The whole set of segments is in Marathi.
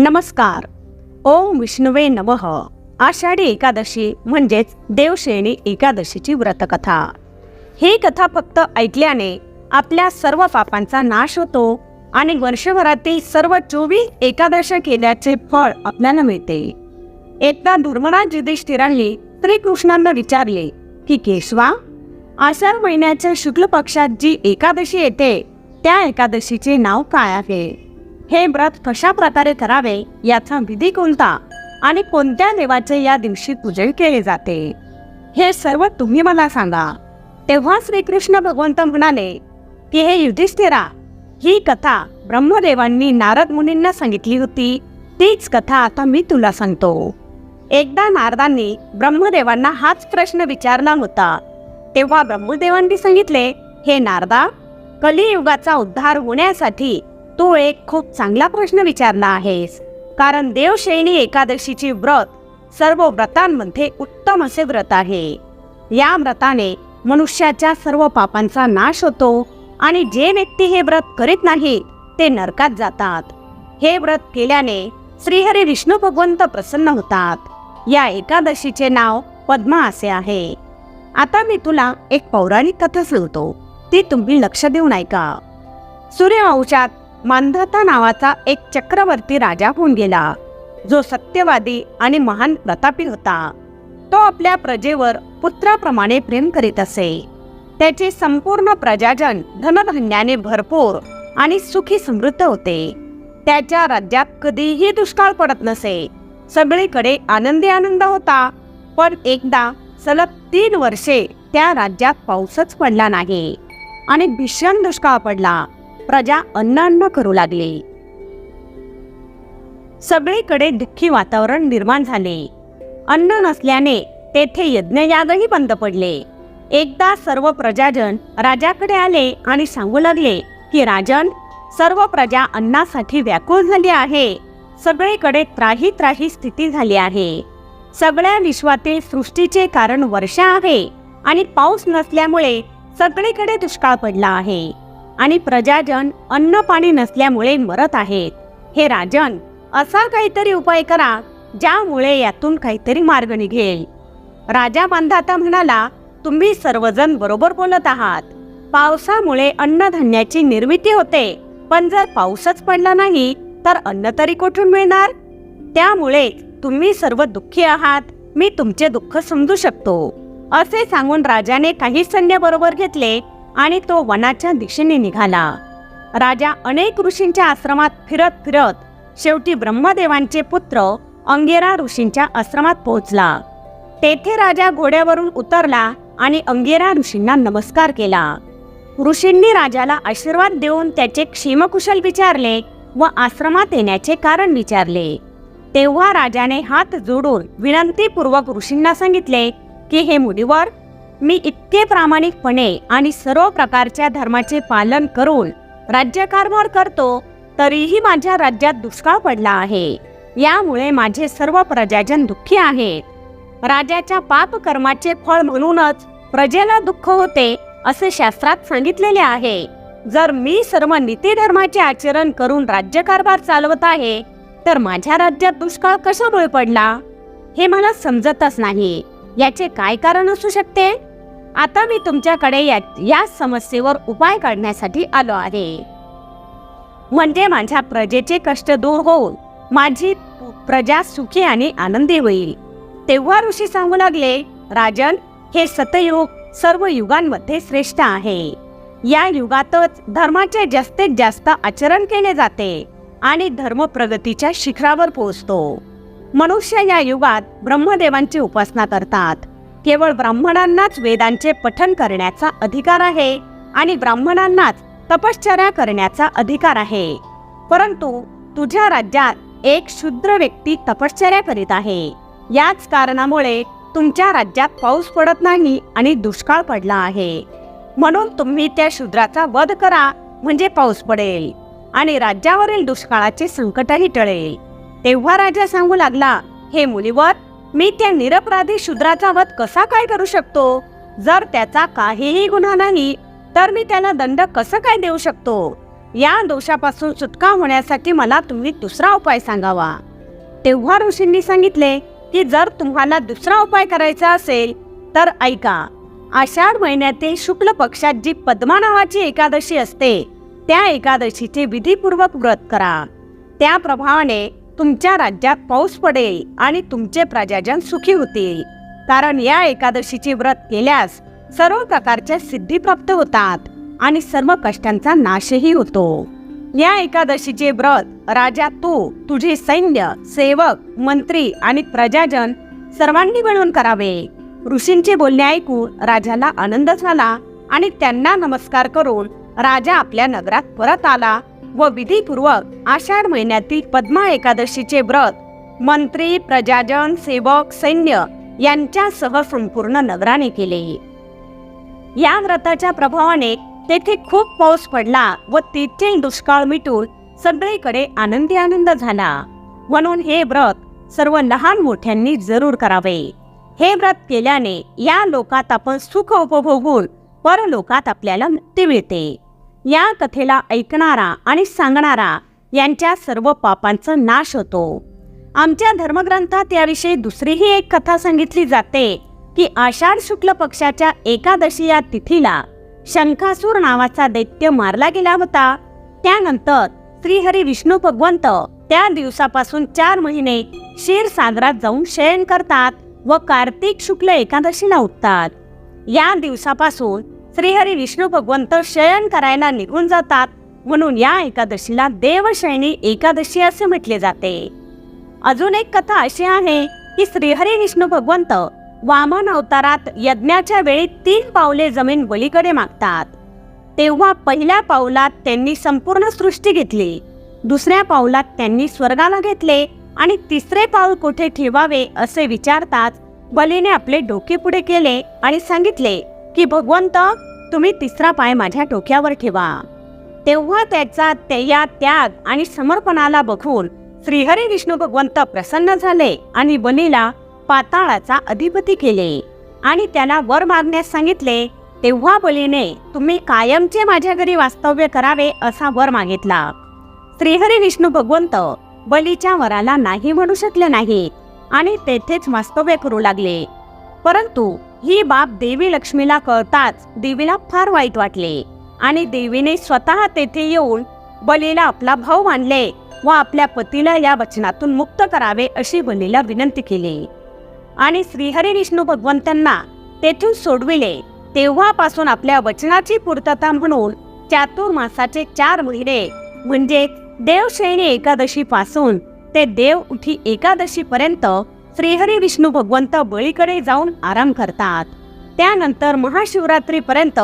नमस्कार. ओम विष्णुवे नमः. आषाढी एकादशी म्हणजेच देवश्रेणी एकादशीची व्रतकथा. ही कथा फक्त ऐकल्याने आपल्या सर्व पापांचा नाश होतो आणि वर्षभरातील सर्व चोवीस एकादश केल्याचे फळ आपल्याला मिळते. एकदा धर्मराज युधिष्ठिरांनी श्रीकृष्णांना विचारले की केशवा आषाढ महिन्याच्या शुक्ल पक्षात जी एकादशी येते त्या एकादशीचे नाव काय आहे? हे व्रत कशा प्रकारे करावे याचा विधी कोणता आणि कोणत्या देवाचे या दिवशी पूजन केले जाते? हे सर्व तुम्ही मला सांगा. तेव्हा श्रीकृष्ण भगवंत म्हणाले की हे युधिष्ठिरा ही कथा ब्रह्मदेवांनी नारद मुनींना सांगितली होती. तीच कथा आता मी तुला सांगतो. एकदा नारदांनी ब्रह्मदेवांना हाच प्रश्न विचारला होता. तेव्हा ब्रह्मदेवांनी सांगितले हे नारदा कलियुगाचा उद्धार होण्यासाठी तू एक खूप चांगला प्रश्न विचारला आहेस. कारण देवशैनी एकादशीची व्रत सर्व व्रतांमध्ये उत्तम असे व्रत आहे. या व्रताने मनुष्याच्या सर्व पापांचा नाश होतो आणि जे व्यक्ती हे व्रत करीत नाही ते नरकात जातात. हे व्रत केल्याने श्रीहरी विष्णू भगवंत प्रसन्न होतात. या एकादशीचे नाव पद्मा असे आहे. आता मी तुला एक पौराणिक कथा सांगतो. ती तुम्ही लक्ष देऊन ऐका सूर्यवंशात मानधाता नावाचा एक चक्रवर्ती राजा होऊन गेला. जो सत्यवादी आणि महान प्रतापी होता. तो आपल्या प्रजेवर पुत्राप्रमाणे प्रेम करीत असे. त्याचे संपूर्ण प्रजाजन धनधान्याने भरपूर आणि सुखी समृद्ध होते. त्याच्या राज्यात कधीही दुष्काळ पडत नसे. सगळीकडे आनंदी आनंद होता. पण एकदा सलग तीन वर्षे त्या राज्यात पाऊसच पडला नाही. आणि भीषण दुष्काळ पडला. प्रजा अन्न अन्न करू लागली. सगळीकडे दुःखी वातावरण निर्माण झाले. अन्न नसल्याने तेथे यज्ञयागही बंद पडले. एकदा सर्व प्रजाजन राजाकडे आले आणि सांगू लागले की राजन सर्व प्रजा अन्नासाठी व्याकुळ झाली आहे. सगळीकडे त्राही त्राही स्थिती झाली आहे. सगळ्या विश्वातील सृष्टीचे कारण वर्षा आहे आणि पाऊस नसल्यामुळे सगळीकडे दुष्काळ पडला आहे. आणि प्रजाजन अन्न पाणी नसल्यामुळे मरत आहेत. हे राजन असा काहीतरी उपाय करा ज्यामुळे यातून काहीतरी मार्ग निघेल. राजा बांधाता म्हणाला तुम्ही सर्वजण बरोबर बोलत आहात. पावसामुळे अन्नधान्याची निर्मिती होते. पण जर पाऊसच पडला नाही तर अन्न तरी कुठून मिळणार? त्यामुळे तुम्ही सर्व दुःखी आहात. मी तुमचे दुःख समजू शकतो. असे सांगून राजाने काही सैन्य बरोबर घेतले. आणि तो वनाच्या दिशेने निघाला. राजा अनेक ऋषींच्या आश्रमात फिरत फिरत शेवटी ब्रह्मदेवांचे पुत्र अंगेरा ऋषींच्या आश्रमात पोहोचला. तेथे राजा घोड्यावरून उतरला आणि अंगेरा ऋषींना नमस्कार केला. ऋषींनी राजाला आशीर्वाद देऊन त्याचे क्षेमकुशल विचारले व आश्रमात येण्याचे कारण विचारले. तेव्हा राजाने हात जोडून विनंतीपूर्वक ऋषींना सांगितले की हे मुनिवर मी इतके प्रामाणिकपणे आणि सर्व प्रकारच्या धर्माचे पालन करून राज्यकारभार करतो तरीही माझ्या राज्यात दुष्काळ पडला आहे. यामुळे माझे सर्व प्रजाजन दुःखी आहेत. राजाच्या पाप कर्माचे फळ म्हणूनच प्रजेला दुःख होते असे शास्त्रात सांगितलेले आहे. जर मी सर्व नीती धर्माचे आचरण करून राज्यकारभार चालवत आहे तर माझ्या राज्यात दुष्काळ कशामुळे पडला? हे मला समजतच नाही. याचे काय कारण असू शकते? आता मी तुमच्याकडे या, या समस्येवर उपाय काढण्यासाठी आलो आहे. म्हणजे माझ्या प्रजेचे कष्ट दूर होऊन माझी प्रजा सुखी आणि आनंदी होईल. तेव्हा ऋषी सांगू लागले राजन हे सतयुग सर्व युगांमध्ये श्रेष्ठ आहे. या युगातच धर्माचे जास्तीत जास्त आचरण केले जाते आणि धर्म प्रगतीच्या शिखरावर पोहोचतो. मनुष्य या युगात ब्रह्मदेवांची उपासना करतात. केवळ ब्राह्मणांनाच वेदांचे पठन करण्याचा अधिकार आहे आणि ब्राह्मणांनाच तपश्चर्या करण्याचा अधिकार आहे. परंतु तुझ्या राज्यात एक शूद्र व्यक्ती तपश्चर्या करीत आहे. याच कारणामुळे तुमच्या राज्यात पाऊस पडत नाही आणि दुष्काळ पडला आहे. म्हणून तुम्ही त्या शूद्राचा वध करा म्हणजे पाऊस पडेल आणि राज्यावरील दुष्काळाचे संकटही टळेल. तेव्हा राजा सांगू लागला हे मुलीवर मी त्या निरपराधी शूद्राचा वध कसा काय करू शकतो? जर त्याचा काहीही गुन्हा नाही तर मी त्याला दंड कसं काय देऊ शकतो? या दोषापासून सुटका होण्यासाठी मला तुम्ही दुसरा उपाय सांगावा. तेव्हा ऋषींनी सांगितले की जर तुम्हाला दुसरा उपाय करायचा असेल तर ऐका. आषाढ महिन्यातील शुक्ल पक्षात जी पद्मा नावाची एकादशी असते त्या एकादशीचे विधीपूर्वक व्रत करा. त्या प्रभावाने तुमच्या राज्यात पाऊस पडेल आणि तुमचे प्रजाजन सुखी होतील. कारण या एकादशीचे व्रत केल्यास सर्व प्रकारच्या सिद्धी प्राप्त होतात आणि सर्व कष्टांचा नाशही होतो. या एकादशीचे व्रत राजा तू तुझे सैन्य सेवक मंत्री आणि प्रजाजन सर्वांनी मिळून करावे. ऋषींचे बोलणे ऐकून राजाला आनंद झाला आणि त्यांना नमस्कार करून राजा आपल्या नगरात परत आला. व विधीपूर्वक आषाढ महिन्यातील पद्मा एकादशीचे व्रत मंत्री प्रजाजन सेवक सैन्य यांच्यासह संपूर्ण नगराने केले. या व्रताच्या प्रभावाने तेथे खूप पाऊस पडला व तिथे दुष्काळ मिटून सगळीकडे आनंदी आनंद झाला. म्हणून हे व्रत सर्व लहान मोठ्यांनी जरूर करावे. हे व्रत केल्याने या लोकात आपण सुख उपभोगून परलोकात आपल्याला मुक्ती मिळते. या कथेला ऐकणारा आणि सांगणारा यांच्या सर्व पापांचा नाश होतो. आमच्या धर्मग्रंथात याविषयी दुसरीही एक कथा सांगितली जाते की आषाढ शुक्ल पक्षाच्या एकादशी या तिथीला शंखासूर नावाचा दैत्य मारला गेला होता. त्यानंतर श्रीहरी विष्णू भगवंत त्या दिवसापासून चार महिने क्षीरसागरात जाऊन शयन करतात व कार्तिक शुक्ल एकादशीला उठतात. या दिवसापासून श्रीहरी विष्णू भगवंत शयन करायला निघून जातात. म्हणून या एकादशीला देवशयनी एकादशी असे म्हटले जाते. अजून एक कथा अशी आहे की श्रीहरी विष्णू भगवंत वामन अवतारात यज्ञाच्या वेळी तीन पावले जमीन बलीकडे मागतात. तेव्हा पहिल्या पावलात त्यांनी संपूर्ण सृष्टी घेतली. दुसऱ्या पावलात त्यांनी स्वर्गाला घेतले आणि तिसरे पाऊल कुठे ठेवावे असे विचारताच बलीने आपले डोके पुढे केले आणि सांगितले की भगवंत तुम्ही तिसरा पाय माझ्या डोक्यावर ठेवा. तेव्हा त्याचा त्या त्याग आणि समर्पणाला बघून श्रीहरी विष्णू भगवंत प्रसन्न झाले आणि बलीला पाताळाचा अधिपती केले आणि त्याला वर मागण्यास सांगितले तेव्हा बलीने तुम्ही कायमचे माझ्या घरी वास्तव्य करावे असा वर मागितला. श्रीहरी विष्णू भगवंत बलीच्या वराला नाही म्हणू शकले नाही आणि तेथेच वास्तव्य करू लागले. परंतु ही बाब देवी लक्ष्मीला कळताच देवीला फार वाईट वाटले. आणि देवीने स्वतः तेथे येऊन बलीला आपला भाऊ मानले व आपल्या पतीला या वचनातून मुक्त करावे अशी बलीला विनंती केली. आणि श्रीहरी विष्णू भगवंतांना तेथून सोडविले. तेव्हापासून आपल्या वचनाची पूर्तता म्हणून चातुर्मासाचे चार महिने म्हणजे देवश्रेणी एकादशी पासून ते देव उठी एकादशी पर्यंत श्रीहरी विष्णू भगवंत बळीकडे जाऊन आराम करतात. त्यानंतर महाशिवरात्री पर्यंत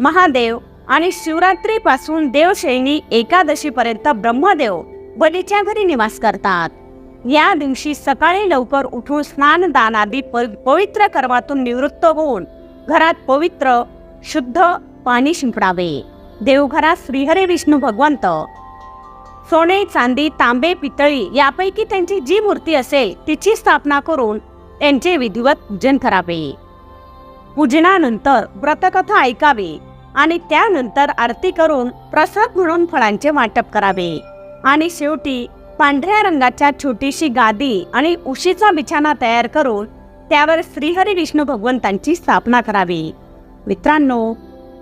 महादेव आणि शिवरात्री पासून एकादशीपर्यंत एकादशी पर्यंत ब्रह्मदेव बलीच्या घरी निवास करतात. या दिवशी सकाळी लवकर उठून स्नान दान आदी पवित्र कर्मातून निवृत्त होऊन घरात पवित्र शुद्ध पाणी शिंपडावे. देवघरात श्रीहरी विष्णू भगवंत सोने चांदी तांबे पितळी यापैकी त्यांची जी मूर्ती असेल तिची स्थापना करून त्यांचे विधिवत पूजन करावे. पूजनानंतर व्रतकथा ऐकावी आणि त्यानंतर आरती करून प्रसाद म्हणून फळांचे वाटप करावे. आणि शेवटी पांढऱ्या रंगाच्या छोटीशी गादी आणि उशीचा बिछाना तयार करून त्यावर श्रीहरी विष्णू भगवंतांची स्थापना करावी. मित्रांनो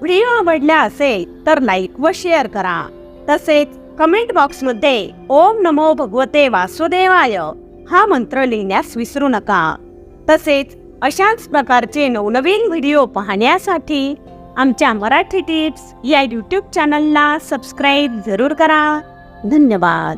व्हिडिओ आवडला असेल तर लाईक व शेअर करा. तसेच कमेंट बॉक्समध्ये ओम नमो भगवते वासुदेवाय. हा मंत्र लिहिण्यास विसरू नका. तसेच अशाच प्रकारचे नवनवीन व्हिडिओ पाहण्यासाठी आमच्या मराठी टिप्स या यूट्यूब चॅनलला सबस्क्राईब जरूर करा. धन्यवाद.